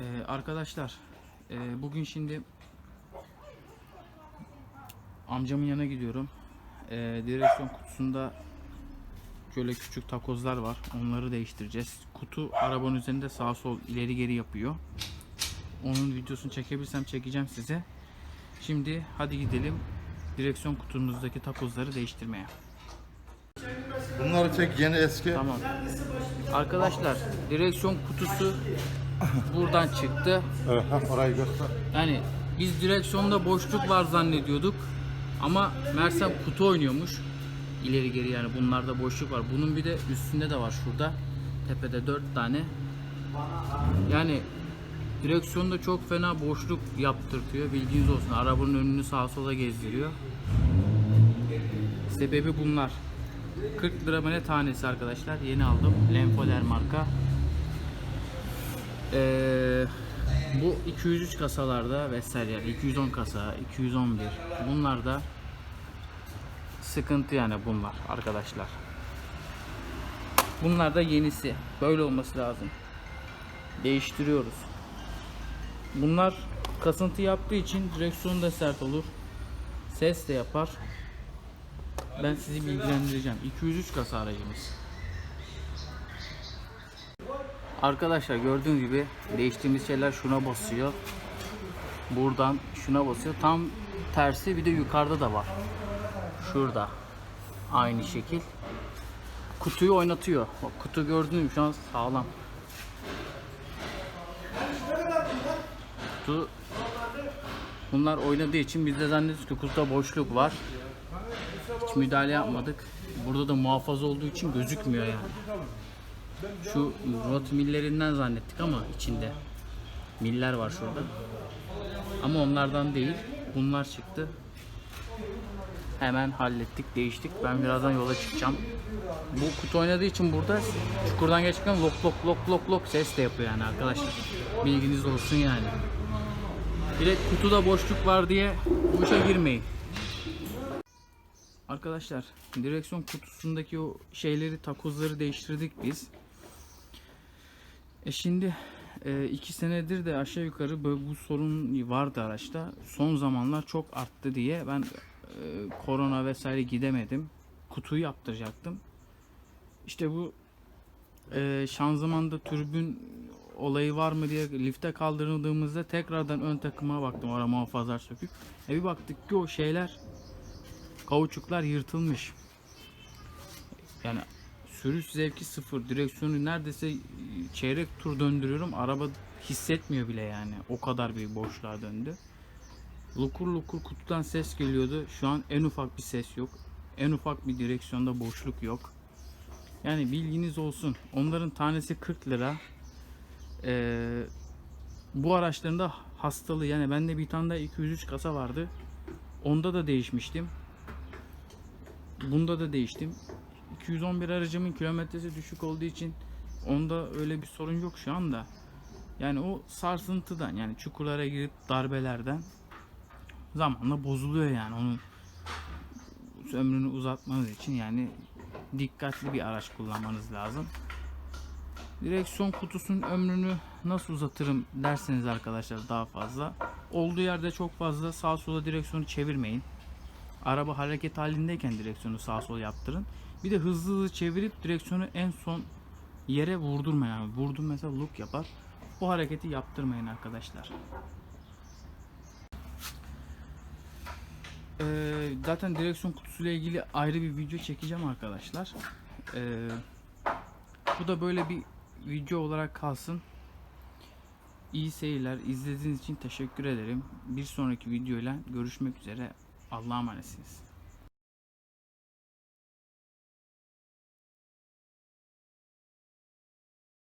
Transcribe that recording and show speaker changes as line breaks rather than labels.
Ee, arkadaşlar e, bugün şimdi amcamın yanına gidiyorum. Ee, direksiyon kutusunda şöyle küçük takozlar var. Onları değiştireceğiz. Kutu arabanın üzerinde sağ sol ileri geri yapıyor. Onun videosunu çekebilirsem çekeceğim size. Şimdi hadi gidelim direksiyon kutumuzdaki takozları değiştirmeye.
Bunları çek yeni eski.
Tamam. Arkadaşlar direksiyon kutusu buradan çıktı.
Evet, orayı göster.
Yani biz direksiyonda boşluk var zannediyorduk. Ama Mersem kutu oynuyormuş. İleri geri yani bunlarda boşluk var. Bunun bir de üstünde de var şurada. Tepede 4 tane. Yani direksiyonda çok fena boşluk yaptırtıyor. Bilginiz olsun. Arabanın önünü sağa sola gezdiriyor. Sebebi bunlar. 40 lira mı ne tanesi arkadaşlar. Yeni aldım. Lenfoler marka. Ee, bu 203 kasalarda vesaire 210 kasa, 211 bunlarda sıkıntı yani bunlar arkadaşlar. Bunlar da yenisi. Böyle olması lazım. Değiştiriyoruz. Bunlar kasıntı yaptığı için direksiyon da sert olur. Ses de yapar. Ben sizi bilgilendireceğim. 203 kasa aracımız. Arkadaşlar gördüğünüz gibi değiştiğimiz şeyler şuna basıyor. Buradan şuna basıyor. Tam tersi bir de yukarıda da var. Şurada. Aynı şekil. Kutuyu oynatıyor. Bak, kutu gördüğünüz gibi şu an sağlam. Kutu Bunlar oynadığı için biz de zannediyoruz ki kutuda boşluk var. Hiç müdahale yapmadık. Burada da muhafaza olduğu için gözükmüyor yani. Şu rot millerinden zannettik ama içinde miller var şurada. Ama onlardan değil. Bunlar çıktı. Hemen hallettik, değiştik. Ben birazdan yola çıkacağım. Bu kutu oynadığı için burada çukurdan geçerken lok lok lok lok lok ses de yapıyor yani arkadaşlar. Bilginiz olsun yani. Direkt kutuda boşluk var diye bu işe girmeyin. Arkadaşlar direksiyon kutusundaki o şeyleri takozları değiştirdik biz. E şimdi e, iki senedir de aşağı yukarı böyle bu sorun vardı araçta. Son zamanlar çok arttı diye ben e, korona vesaire gidemedim. Kutuyu yaptıracaktım. İşte bu e, şanzımanda türbün olayı var mı diye lifte kaldırıldığımızda tekrardan ön takıma baktım ara muhafazlar sökük. E bir baktık ki o şeyler kauçuklar yırtılmış. Yani sürüş zevki sıfır. Direksiyonu neredeyse çeyrek tur döndürüyorum. Araba hissetmiyor bile yani. O kadar bir boşluğa döndü. Lukur lukur kutudan ses geliyordu. Şu an en ufak bir ses yok. En ufak bir direksiyonda boşluk yok. Yani bilginiz olsun. Onların tanesi 40 lira. Ee, bu araçların da hastalığı yani bende bir tane de 203 kasa vardı. Onda da değişmiştim. Bunda da değiştim. 211 aracımın kilometresi düşük olduğu için onda öyle bir sorun yok şu anda. Yani o sarsıntıdan yani çukurlara girip darbelerden zamanla bozuluyor yani onun ömrünü uzatmanız için yani dikkatli bir araç kullanmanız lazım. Direksiyon kutusunun ömrünü nasıl uzatırım derseniz arkadaşlar daha fazla. Olduğu yerde çok fazla sağ sola direksiyonu çevirmeyin. Araba hareket halindeyken direksiyonu sağ sol yaptırın. Bir de hızlı hızlı çevirip direksiyonu en son yere vurdurmayın. Yani vurdum mesela look yapar. Bu hareketi yaptırmayın arkadaşlar. Ee, zaten direksiyon kutusuyla ilgili ayrı bir video çekeceğim arkadaşlar. Ee, bu da böyle bir video olarak kalsın. İyi seyirler. İzlediğiniz için teşekkür ederim. Bir sonraki videoyla görüşmek üzere. Allah'a emanetsiniz.